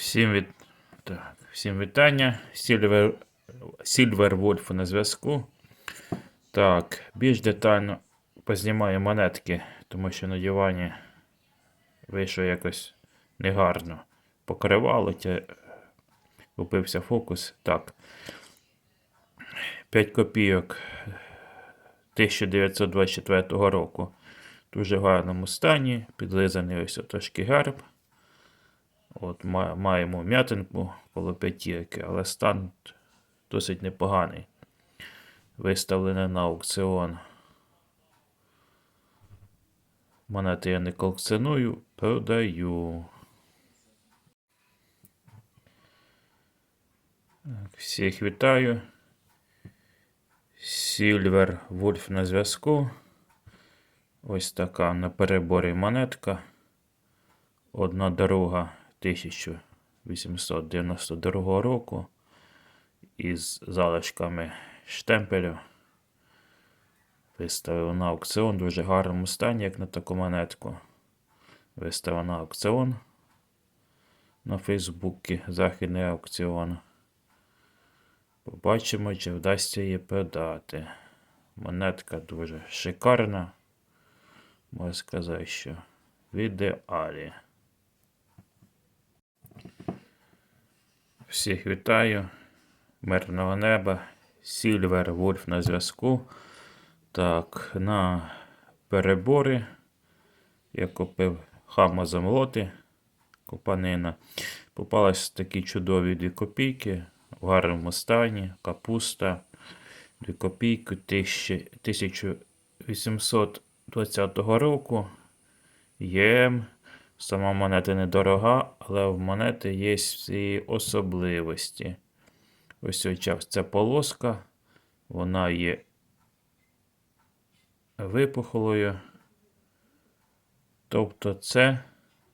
Всім, від... так, всім вітання. Silver... Silver Wolf на зв'язку. Так, більш детально познімаю монетки, тому що на дивані вийшло якось негарно. Покривало, тя... купився фокус. Так. 5 копійок 1924 року. В дуже гарному стані. Підлизаний ось трошки герб. От маємо м'ятинку коло п'ятірки, але стан досить непоганий. Виставлене на аукціон. Монети я не колекціоную, продаю. Так, Всіх вітаю. Silver Wolf на зв'язку. Ось така на переборі монетка. Одна дорога 1892 року із залишками штемпелю. Виставив на аукціон в дуже гарному стані, як на таку монетку. Виставив на аукціон на Фейсбуці, західний аукціон. Побачимо, чи вдасться її продати. Монетка дуже шикарна. Можна сказати, що в ідеалі. Всіх вітаю. Мирного неба. Сільвер Вольф на зв'язку. Так, на перебори я купив хамозамлоти копанина. Попались такі чудові 2 копійки в гарному стані. Капуста 2 копійки 1820 року. ЄМ. Сама монета недорога, але в монети є всі особливості. Ось ця, ця полоска, вона є випухлою. Тобто це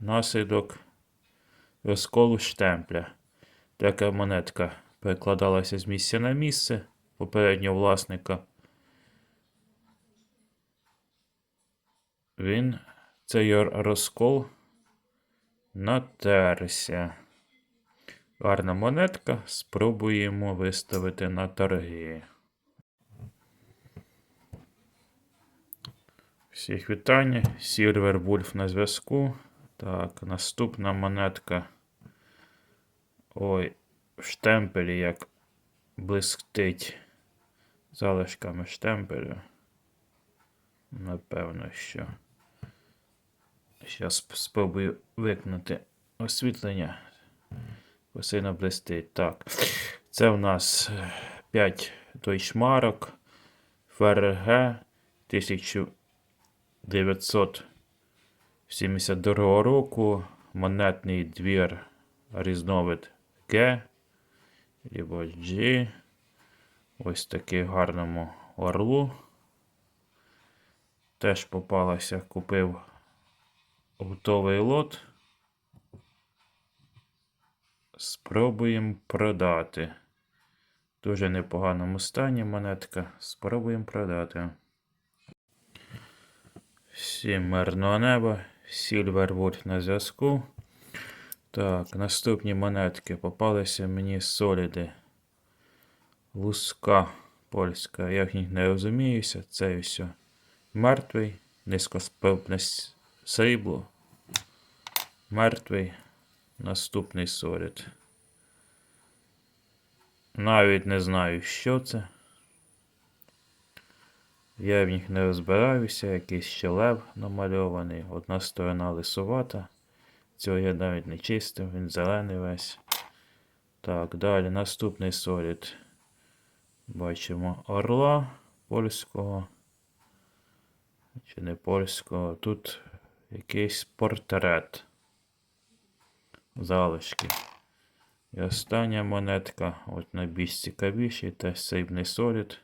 наслідок розколу штемпля. Така монетка перекладалася з місця на місце попереднього власника. Він цей розкол натерся. Гарна монетка. Спробуємо виставити на торги. Всіх вітання. Silver Wolf на зв'язку. Так, наступна монетка. Ой, в штемпелі як блисктить залишками штемпелю. Напевно, що. Зараз спробую викнути освітлення. Посильно блистить. Так. Це у нас 5 дойчмарок ФРГ 1972 року. Монетний двір різновид Г. Либо G. Ось такий гарному орлу. Теж попалася, купив готовий лот. Спробуємо продати. Дуже непоганому стані монетка. Спробуємо продати. Всім мирного неба. Wolf на зв'язку. Так, наступні монетки попалися мені соліди. Луска польська. Я в них не розуміюся. Це все мертвий. Низькоспробне срібло. Мертвий. Наступний солід. Навіть не знаю, що це. Я в них не розбираюся, якийсь ще лев намальований. Одна сторона лисувата. Цього я навіть не чистив, він зелений весь. Так, далі наступний солід. Бачимо орла польського. Чи не польського. Тут якийсь портрет. Залишки. І остання монетка, от найбільш цікавіший, теж сейбний солід.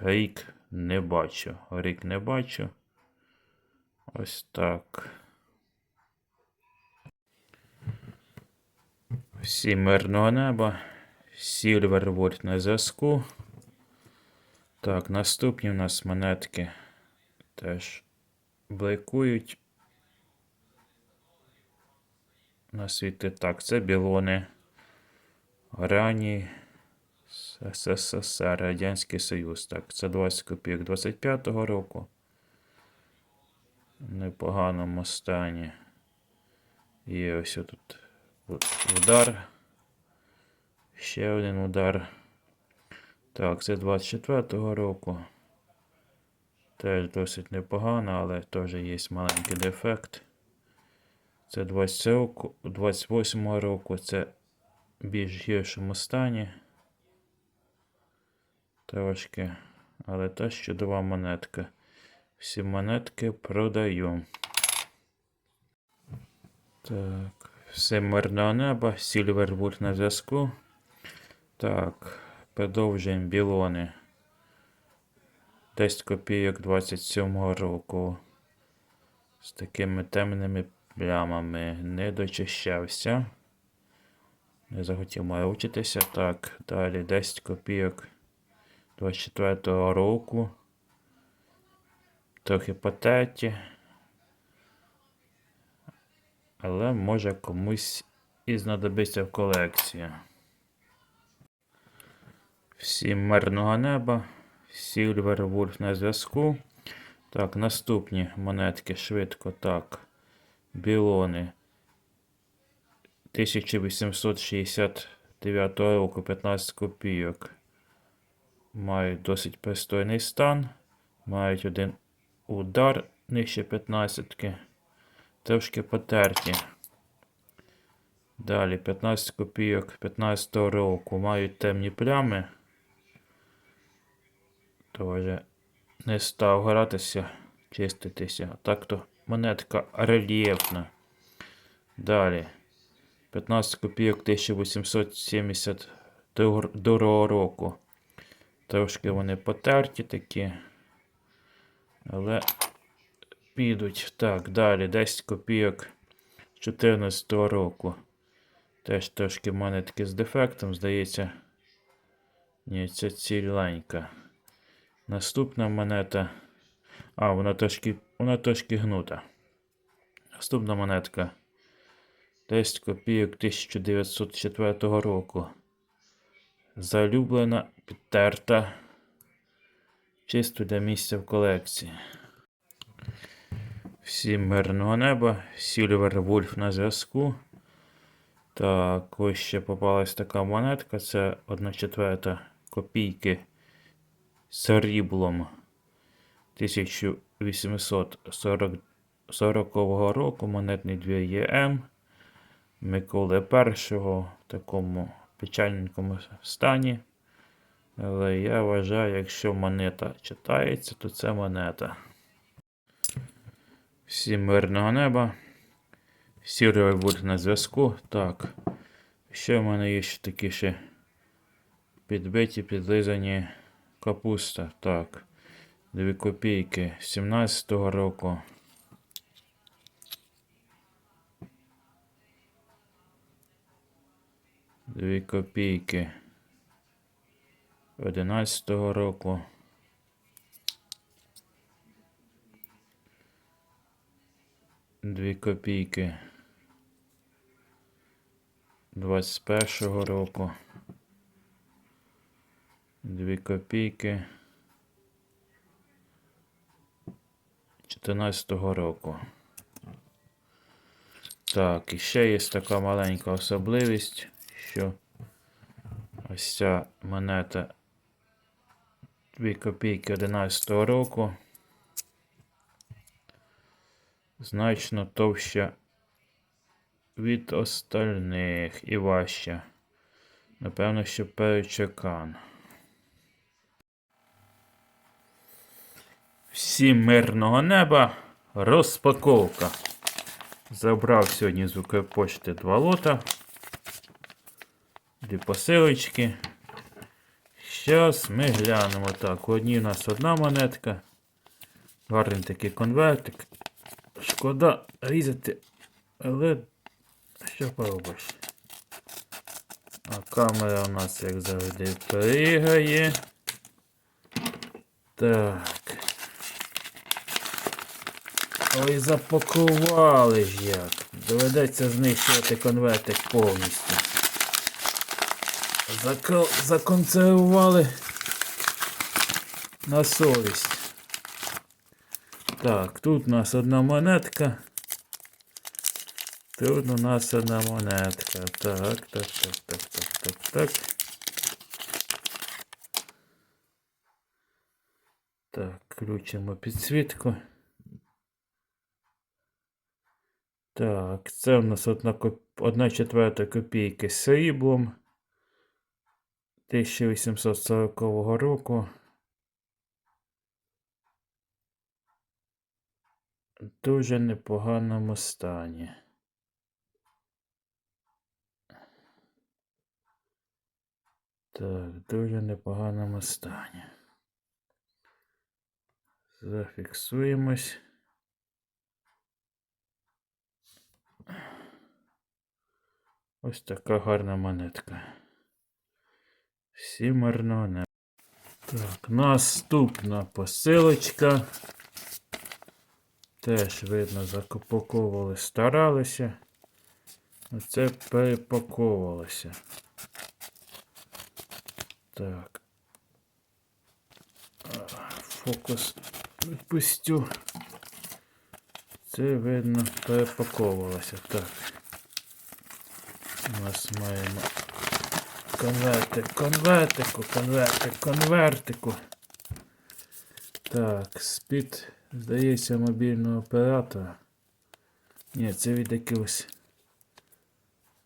Рік не бачу. Рік не бачу. Ось так. Всім мирного неба. Wolf на зв'язку. Так, наступні у нас монетки теж бликують. на світі. Так, це білони. Ранній СССР, Радянський Союз. Так, це 20 копійок 25-го року. В непоганому стані. І ось тут удар. Ще один удар. Так, це 24-го року. Теж досить непогано, але теж є маленький дефект. Це 20 року, 28 року, це в більш гіршому стані. Трошки. Але теж чудова монетка. Всі монетки продаю. Так, все мирного неба, Сільвервуд на зв'язку. Так, продовжуємо білони. 10 копійок 27 року. З такими темними плямами. Не дочищався. Не захотів морочитися. Так, далі 10 копійок 24 року. Трохи потерті. Але може комусь і знадобиться в колекції. Всім мирного неба. Сільвер Вульф на зв'язку. Так, наступні монетки швидко. Так. Білони. 1869 року 15 копійок. Мають досить пристойний стан. Мають один удар нижче 15. Трошки потерті. Далі 15 копійок 15 року. Мають темні плями. Тоже не став гратися, чиститися. Так то монетка рельєфна. Далі. 15 копійок 1872 року. Трошки вони потерті такі. Але підуть. Так, далі 10 копійок 14 року. Теж трошки монетки з дефектом, здається. Ні, це ціленька. Наступна монета. А, вона трошки, вона трошки гнута. Наступна монетка. 10 копійок 1904 року. Залюблена, підтерта. Чисто для місця в колекції. Всім мирного неба. Сільвер Вульф на зв'язку. Так, ось ще попалась така монетка. Це 1 четверта копійки сріблом 1840 року монетний двір ЄМ Миколи І в такому печальненькому стані. Але я вважаю, якщо монета читається, то це монета. Всім мирного неба. Сірий буде на зв'язку. Так. Ще в мене є ще такі ще підбиті, підлизані капуста. Так. 2 копійки 17-го року. Дві копійки 11-го року. Дві копійки 21-го року. Дві копійки 14-го року. Так, і ще є така маленька особливість, що ось ця монета 2 копійки 11-го року значно товща від остальних і важча. Напевно, що перечекан. Всім мирного неба. Розпаковка. Забрав сьогодні з Укрпочти два лота. Дві посилочки. Зараз ми глянемо так. У одній у нас одна монетка. Гарний такий конвертик. Шкода різати, але що поробиш? А камера у нас, як завжди, пригає. Так. Ой, запакували ж як. Доведеться знищувати конвертик повністю. Зако- Законсервували на совість. Так, тут у нас одна монетка. Тут у нас одна монетка. Так, так, так, так, так, так, так. Так, включимо підсвітку. Так, це у нас одна четверта копійки з сріблом 1840 року. В Дуже непоганому стані. Так, в дуже непоганому стані. Зафіксуємось. Ось така гарна монетка. Сімерно не. Так, наступна посилочка. Теж видно, закупаковували, старалися. Оце перепаковувалося. Так. Фокус відпустю. Це видно перепаковувалося. Так. У нас маємо конвертик, конвертику, конвертик, конвертику. Так, з-під, здається, мобільного оператора. Ні, це від якихось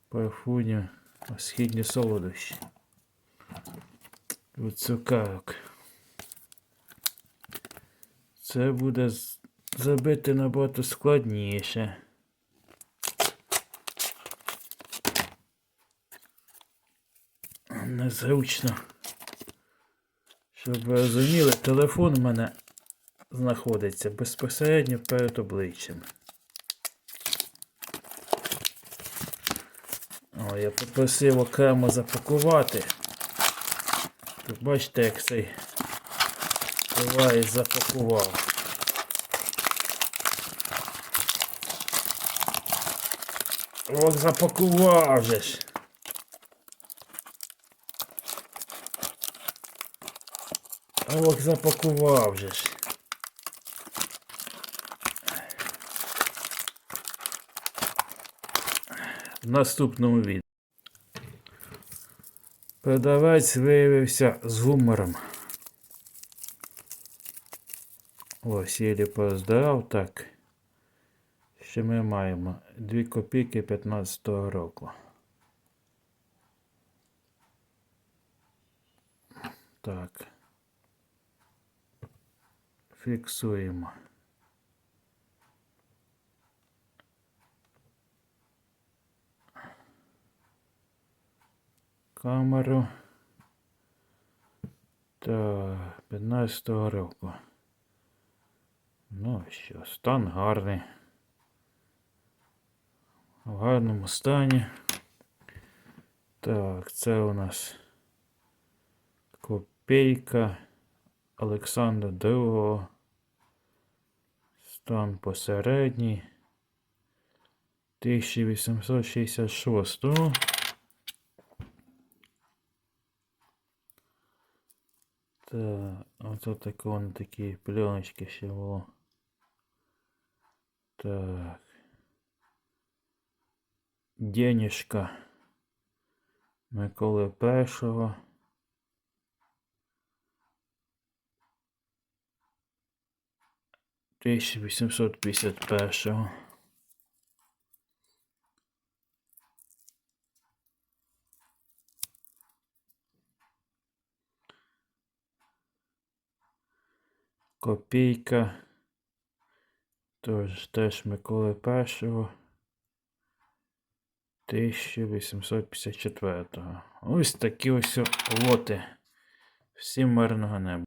парфунів східні солодощі. Від цукарок. Це буде зробити набагато складніше. Незручно. Щоб ви розуміли, телефон у мене знаходиться безпосередньо перед обличчям. О, я попросив окремо запакувати. Тут бачите, як цей девайс запакував. От запакував же ж. Ох, запакував же ж. В наступному відео. Продавець виявився з гумором. Ось, єлі поздоров, так. Що ми маємо? 2 копійки 15 року. Так. Фіксуємо. Камеру. Так, 15 року. Ну що, стан гарний. В гарному стані. Так, це у нас копійка Олександра II. Стан посередній. 1866. Так, оце таке на такі пленочки ще було. Так. Денежка Миколи Першого. Тисяча вісімсот п'ятдесят першого. Копійка. Тож теж Миколи Першого. 1854. Ось такі ось лоти. Всім мирного неба.